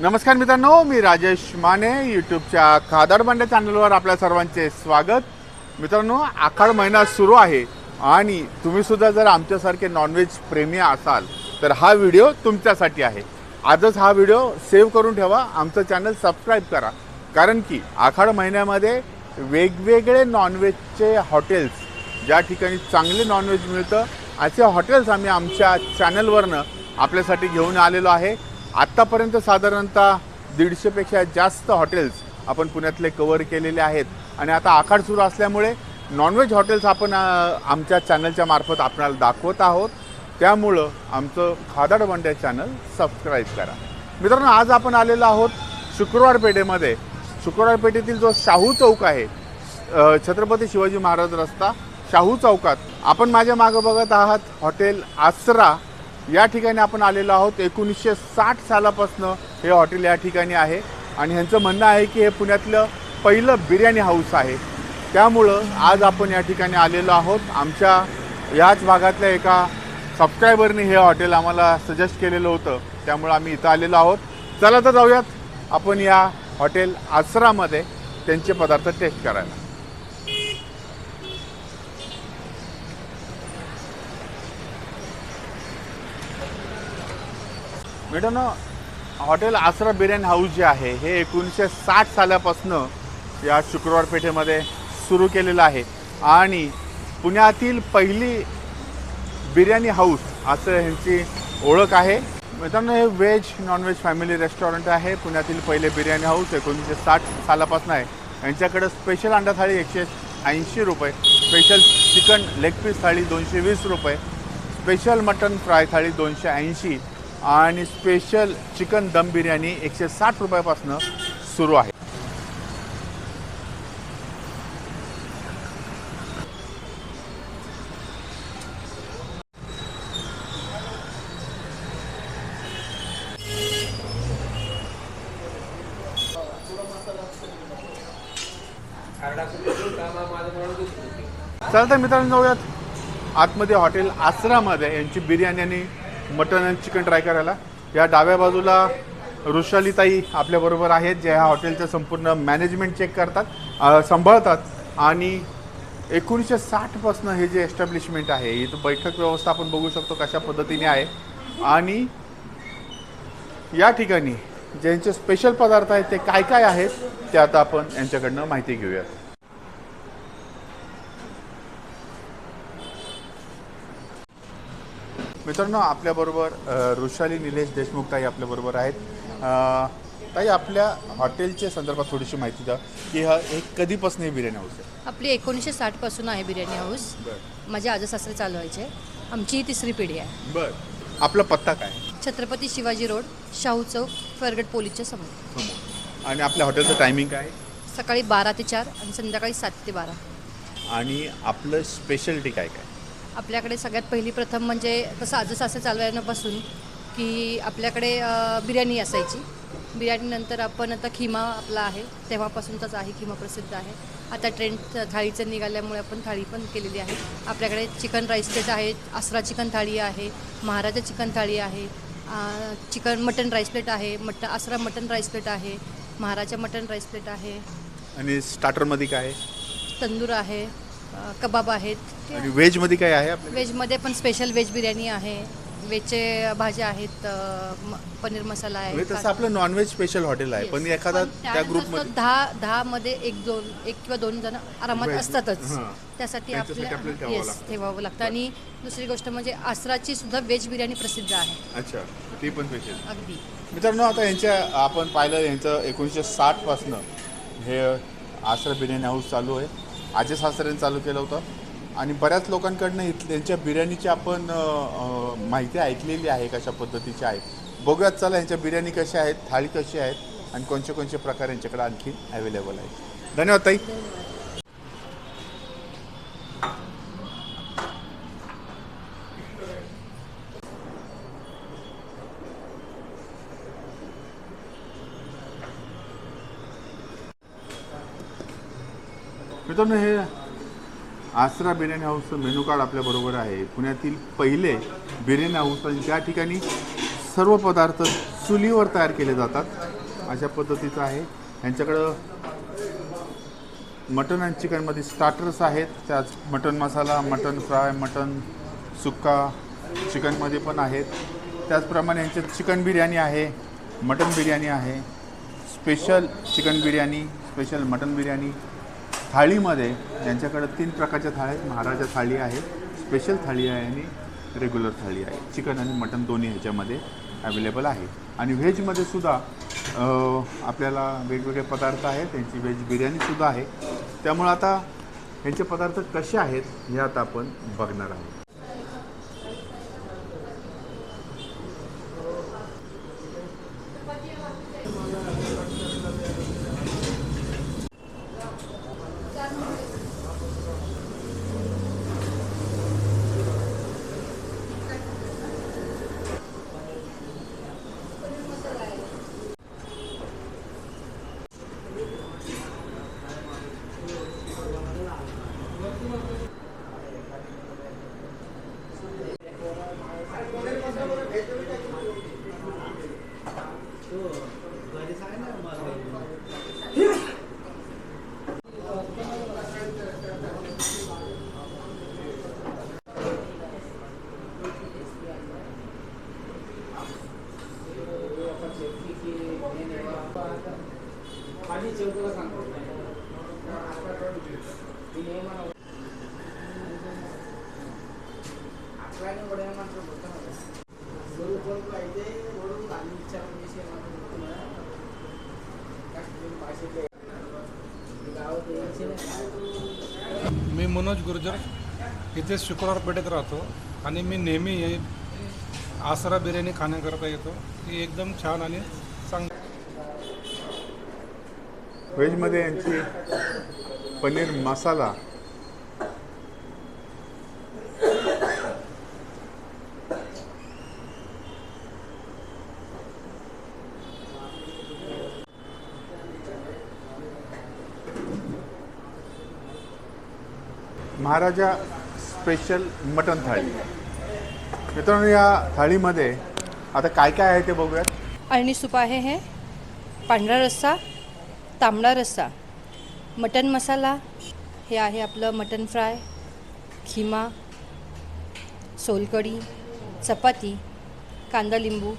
नमस्कार मित्रांनो मी राजेश माने यूट्यूबच्या खादाड मांडे चॅनलवर आपल्या सर्वांचे स्वागत. मित्रांनो आखाड महिना सुरू आहे आणि तुम्हीसुद्धा जर आमच्यासारखे नॉनव्हेज प्रेमी असाल तर हा व्हिडिओ तुमच्यासाठी आहे. आजच हा व्हिडिओ सेव्ह करून ठेवा आमचं चॅनल सबस्क्राईब करा. कारण की आखाड महिन्यामध्ये वेगवेगळे नॉनव्हेजचे हॉटेल्स ज्या ठिकाणी चांगले नॉनव्हेज मिळतं असे हॉटेल्स आम्ही आमच्या चॅनलवरनं आपल्यासाठी घेऊन आलेलो आहे. आत्तापर्यंत साधारणतः दीडशेपेक्षा जास्त हॉटेल्स आपण पुण्यातले कवर केलेले आहेत. आणि आता आखाड सुरू असल्यामुळे नॉनव्हेज हॉटेल्स आपण आमच्या चॅनलच्या मार्फत आपल्याला दाखवत आहोत. त्यामुळं आमचं खादाड बंड्या चॅनल सबस्क्राईब करा. मित्रांनो आज आपण आलेलो आहोत शुक्रवार पेठेमध्ये. शुक्रवार पेठेतील जो शाहू चौक आहे छत्रपती शिवाजी महाराज रस्ता शाहू चौकात आपण माझ्या मागं बघत आहात हॉटेल आसरा. या ठिकाणी आपण आलेलो आहोत. एकोणीसशे साठ सालापासनं हे हॉटेल या ठिकाणी आहे. आणि ह्यांचं म्हणणं आहे की हे पुण्यातलं पहिलं बिर्याणी हाऊस आहे. त्यामुळं आज आपण या ठिकाणी आलेलो आहोत. आमच्या याच भागातल्या एका सबस्क्रायबरने हे हॉटेल आम्हाला सजेस्ट केलेलं होतं. त्यामुळं आम्ही इथं आलेलो आहोत. चला तर जाऊयात. आपण या हॉटेल आसरामध्ये त्यांचे पदार्थ टेस्ट करायला. मित्रांनो हॉटेल आसरा बिर्याणी हाऊस जे आहे हे एकोणीसशे साठ सालापासनं या शुक्रवार पेठेमध्ये सुरू केलेलं आहे. आणि पुण्यातील पहिली बिर्याणी हाऊस असं ह्यांची ओळख आहे. मित्रांनो हे व्हेज नॉनव्हेज फॅमिली रेस्टॉरंट आहे. पुण्यातील पहिले बिर्याणी हाऊस एकोणीसशे साठ सालापासून आहे. यांच्याकडं स्पेशल अंडा थाळी एकशे ऐंशी रुपये special chicken leg piece thali दोनशे वीस रुपये स्पेशल मटन फ्राय थाळी दोनशे ऐंशी आणि स्पेशल चिकन दम बिर्याणी एकशे साठ रुपयापासून सुरू आहे. चला तर मित्रांनो जाऊयात. आतमध्ये हॉटेल आसरामध्ये यांची बिर्याणी आणि मटन आणि चिकन ट्राय करायला. या डाव्या बाजूला ऋषालीताई आपल्याबरोबर आहेत जे ह्या हॉटेलचं संपूर्ण मॅनेजमेंट चेक करतात सांभाळतात. आणि एकोणीसशे साठपासनं हे जे एस्टॅब्लिशमेंट आहे इथं बैठक व्यवस्था आपण बघू शकतो कशा पद्धतीने आहे. आणि या ठिकाणी ज्यांचे स्पेशल पदार्थ आहेत ते काय काय आहेत ते आता आपण यांच्याकडनं माहिती घेऊयात. मित्रांनो आपल्याबरोबर ऋषाली निलेश देशमुख ताई आपल्याबरोबर आहेत. ताई आपल्या हॉटेलच्या संदर्भात थोडीशी माहिती द्या की हा एक कधीपासून हे बिर्याणी हाऊस आहे? आपली एकोणीसशे साठपासून आहे बिर्याणी हाऊस बरं. माझे आजच सासरे चालवायचे आमची ही तिसरी पिढी आहे. बरं. आपला पत्ता काय? छत्रपती शिवाजी रोड शाहू चौक फरगड पोलीसच्या समोर. आणि आपल्या हॉटेलचं टायमिंग काय? सकाळी बारा ते चार आणि संध्याकाळी सात ते बारा. आणि आपलं स्पेशलिटी काय काय? आपल्याकडे सगळ्यात पहिली प्रथम म्हणजे तसं आजच सासरे चालवण्यापासून की आपल्याकडे बिर्याणी असायची. बिर्याणीनंतर आपण आता खिमा आपला आहे. तेव्हापासूनचाच आहे खिमा प्रसिद्ध आहे. आता ट्रेंड थाळीचं निघाल्यामुळे आपण थाळी पण केलेली आहे. आपल्याकडे चिकन राईस प्लेट आहे आसरा चिकन थाळी आहे महाराजा चिकन थाळी आहे चिकन मटन राईस प्लेट आहे मट आसरा मटन राईस प्लेट आहे महाराजा मटन राईस प्लेट आहे. आणि स्टार्टरमध्ये काय आहे? तंदूर आहे. अ, कबाब आहेत. आणि व्हेजमध्ये काय आहे आपल्या व्हेजमध्ये पण स्पेशल व्हेज बिर्याणी आहे. व्हेजचे भाज्या आहेत अ, म- पनीर मसाला आहे म्हणजे तसं आपलं नॉनव्हेज स्पेशल हॉटेल आहे. Yes. पण एखादा पण त्या त्यात ग्रुपमध्ये कसं दहा दहा मध्ये एक दोन एक किंवा दोन जण आरामात. असतातच. हां. त्यासाठी त्यांच्यासाठी आपल्या ठेवावं येस लागतं. ठेवावं लागतं. आणि दुसरी गोष्ट म्हणजे आसराची सुद्धा व्हेज बिर्याणी प्रसिद्ध आहे. अच्छा ती पण स्पेशल अगदी. मित्रांनो आता यांच्या आपण पाहिलं यांचं एकोणीसशे साठपासनं हे आसरा बिर्याणी हाऊस चालू आहे. आजे सासऱ्यांनी चालू केलं होतं. आणि बऱ्याच लोकांकडनं इथल्या यांच्या बिर्याणीची आपण माहिती ऐकलेली आहे कशा पद्धतीची आहे. बघूयात चला यांच्या बिर्याणी कशा आहेत थाळी कशी आहेत आणि कोणते कोणते प्रकार यांच्याकडे आणखी अवेलेबल आहेत. धन्यवाद ताई. मित्रांनो हे आसरा बिर्याणी हाऊसचं मेनू कार्ड आपल्याबरोबर आहे. पुण्यातील पहिले बिर्याणी हाऊस आणि त्या ठिकाणी सर्व पदार्थ चुलीवर तयार केले जातात. अशा पद्धतीचं आहे. यांच्याकडं मटन आणि चिकनमध्ये स्टार्टर्स आहेत. त्याच mutton masala mutton fry mutton sukka चिकनमध्ये पण आहेत. त्याचप्रमाणे यांच्यात चिकन बिर्याणी आहे मटन बिर्याणी आहे special chicken biryani special mutton biryani थाळीमध्ये यांच्याकडं तीन प्रकारच्या थाळ्या आहेत. महाराजा थाळी आहे स्पेशल थाळी आहे आणि रेग्युलर थाळी आहे. चिकन आणि मटन दोन्ही ह्याच्यामध्ये अवेलेबल आहे. आणि व्हेजमध्ये सुद्धा आपल्याला वेगवेगळे पदार्थ आहेत. त्यांची व्हेज बिर्याणीसुद्धा आहे. त्यामुळं आता ह्यांचे पदार्थ कसे आहेत हे आता आपण बघणार आहोत. मी मनोज गुर्जर इथे शुक्रवार पेठेत राहतो आणि मी नेहमी आसरा बिर्याणी खाण्याकरता येतो. ती एकदम छान आणि चांगली व्हेजमध्ये यांची पनीर मसाला. Maharaja special mutton thali. मित्रांनो या थाळीमध्ये आता काय काय आहे ते बघूयात. अळणी सूप आहे हे पांढरा रस्सा तांबडा रस्सा. मटन मसाला हे आहे आपलं मटन फ्राय खिमा सोलकढी चपाती कांदा लिंबू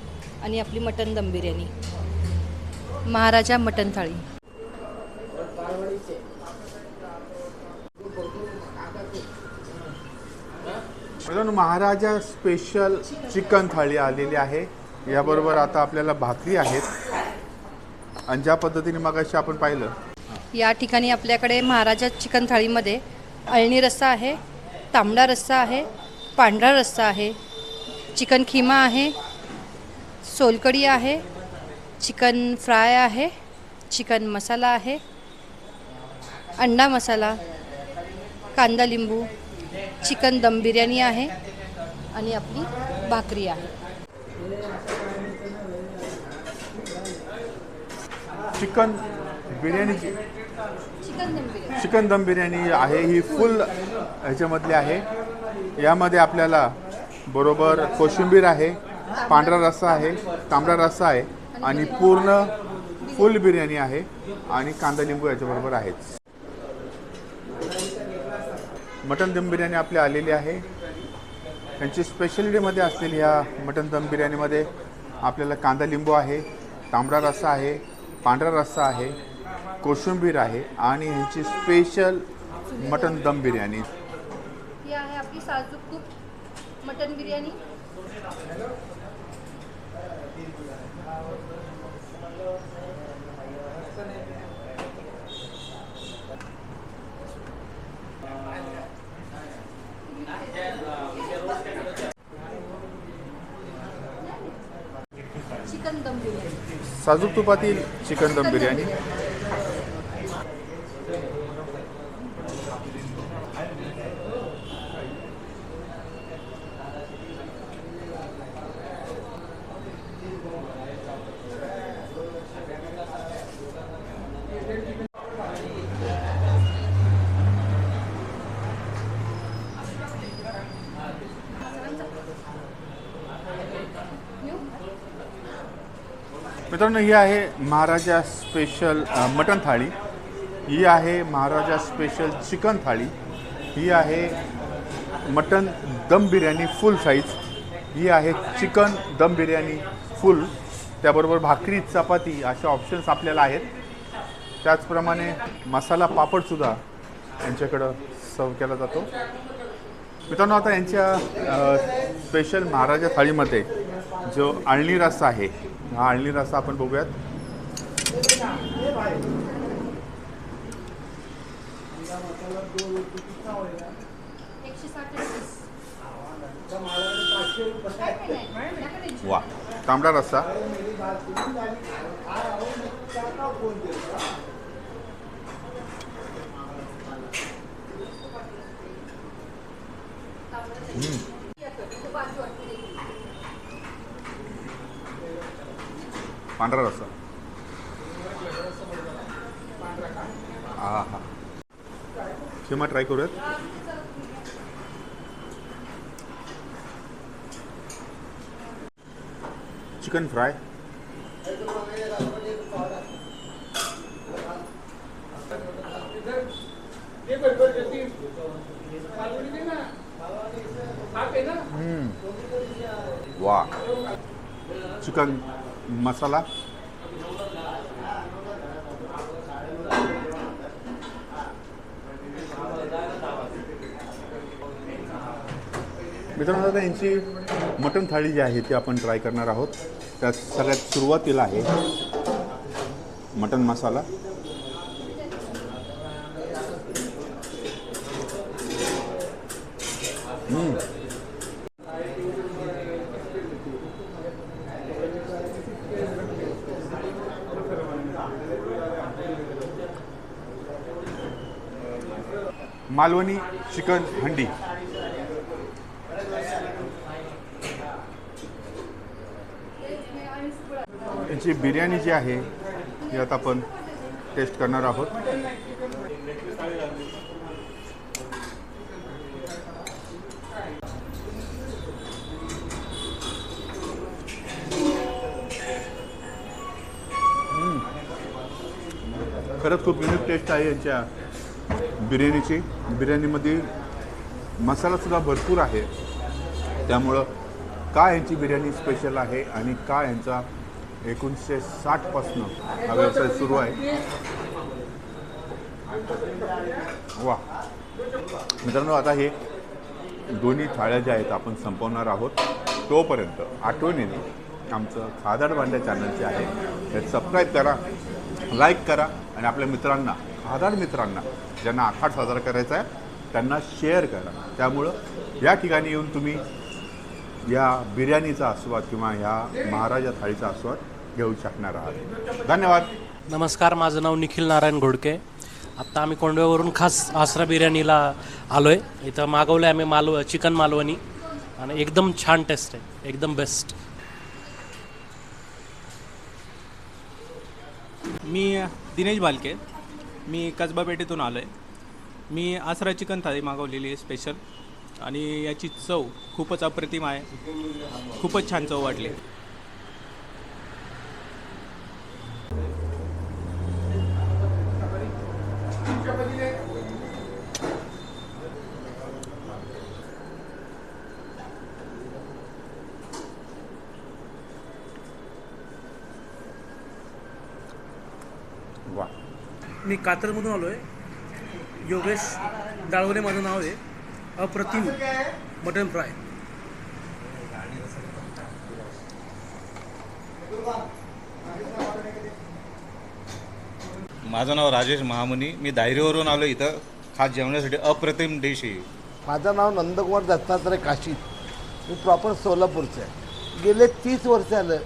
आणि आपली mutton dum biryani Maharaja mutton thali. Maharaja special chicken thali आलेली आहे. याबरोबर आता आपल्याला भाकरी आहेत. आणि ज्या पद्धतीने मगाशी आपण पाहिलं या ठिकाणी आपल्याकडे महाराजा चिकन थाळीमध्ये अळणी रस्सा आहे तांबडा रस्सा आहे पांढरा रस्सा आहे चिकन खिमा आहे सोलकढी आहे चिकन फ्राय आहे चिकन मसाला आहे अंडा मसाला कांदा लिंबू चिकन दम बिर्याणी आहे आणि आपली भाकरी आहे. चिकन बिर्याणीची चिकन दम बिर्याणी. आहे ही फुल ह्याच्यामधली आहे. यामध्ये आपल्याला बरोबर कोशिंबीर आहे पांढरा रस्सा आहे तांबडा रस्सा आहे आणि पूर्ण फुल बिर्याणी आहे आणि कांदा लिंबू याच्याबरोबर आहेच मटन दम बिर्याणी आपली आलेली आहे. त्यांची स्पेशलिटीमध्ये असलेली ह्या मटन दम बिर्याणीमध्ये आपल्याला कांदा लिंबू आहे तांबडा रस्सा आहे पांढरा रस्सा आहे कोशिंबीर आहे आणि ह्यांची स्पेशल मटन दम बिर्याणी. ही आहे आपली साजूक तूप मटन बिर्याणी चिकन दम बिर्याणी. साजूक तुपातील चिकन दम बिर्याणी. मित्रांनो ही आहे महाराजा स्पेशल मटन मटण थाळी. ही आहे महाराजा स्पेशल चिकन थाळी. ही आहे मटन दम बिर्याणी फुल साईज ही आहे चिकन दम बिर्याणी फुल त्याबरोबर भाकरी चपाती असे ऑप्शन्स आपल्याला आहेत. त्याचप्रमाणे मसाला पापडसुद्धा यांच्याकडं सर्व केला जातो. मित्रांनो आता यांच्या स्पेशल महाराजा थाळीमध्ये जो आळणी रस्सा आहे हा आळणी रस्सा आपण बघूयात. वा तांबडा रस्सा. पांढरा रस्सा. हा हा शिमा ट्राय करूयात चिकन फ्राय वा चिकन मसाला. मित्रांनो आता यांची मटण थाळी जी आहे ती आपण ट्राय करणार आहोत. त्यात सगळ्यात सुरुवातीला आहे मटण मसाला. हम्म. मालवणी चिकन हंडी. यांची बिर्याणी जी आहे ती आता आपण टेस्ट करणार आहोत. खरंच खूप युनिक टेस्ट आहे यांच्या. बिर्याणीची. बिर्याणीमध्ये मसालासुद्धा भरपूर आहे. त्यामुळं का यांची बिर्याणी स्पेशल आहे आणि का यांचा एकोणीसशे साठपासनं हा व्यवसाय सुरू आहे. वा. मित्रांनो आता हे दोन्ही थाळ्या ज्या आहेत आपण संपवणार आहोत. तोपर्यंत आठवणीने आमचं खादाड भांड्या चॅनल जे आहे ते सबस्क्राईब करा लाईक करा आणि आपल्या मित्रांना खादाड मित्रांना ज्यांना आखाड साजरा करायचा आहे त्यांना शेअर करा. त्यामुळं या ठिकाणी येऊन तुम्ही या बिर्याणीचा आस्वाद किंवा ह्या महाराजा थाळीचा आस्वाद घेऊ शकणार आहात. धन्यवाद. नमस्कार माझं नाव निखिल नारायण घोडके. आत्ता आम्ही कोंडव्यावरून खास आसरा बिर्याणीला आलो आहे इथं मागवलं आहे आम्ही मालव चिकन मालवणी. आणि एकदम छान टेस्ट आहे. एकदम बेस्ट मी दिनेश बालके. मी कसबा पेठेतून आलो आहे मी आसरा चिकन थाळी मागवलेली आहे स्पेशल आणि याची चव खूपच अप्रतिम आहे. खूपच छान चव वाटली वा मी कातरमधून आलो आहे योगेश दाळवणे माझं नाव आहे. अप्रतिम मटन फ्राय. माझं नाव राजेश महामुनी. मी दायरीवरून आलो इथं. खास जेवणासाठी अप्रतिम डिश आहे माझं नाव नंदकुमार दत्तात्रय काशीत मी प्रॉपर सोलापूरचं आहे. गेले तीस वर्ष झालं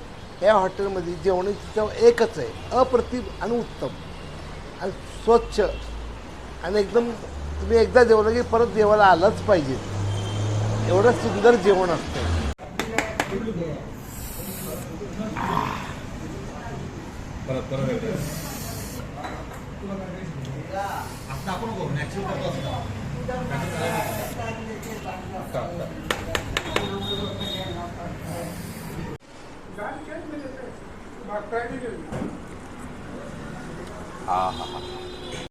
या हॉटेलमध्ये जेवणाची चव एकच आहे. अप्रतिम आणि उत्तम. आणि स्वच्छ. आणि एकदम तुम्ही एकदा जेवलं की परत जेवायला आलंच पाहिजे. एवढं सुंदर जेवण असतं. 好好好。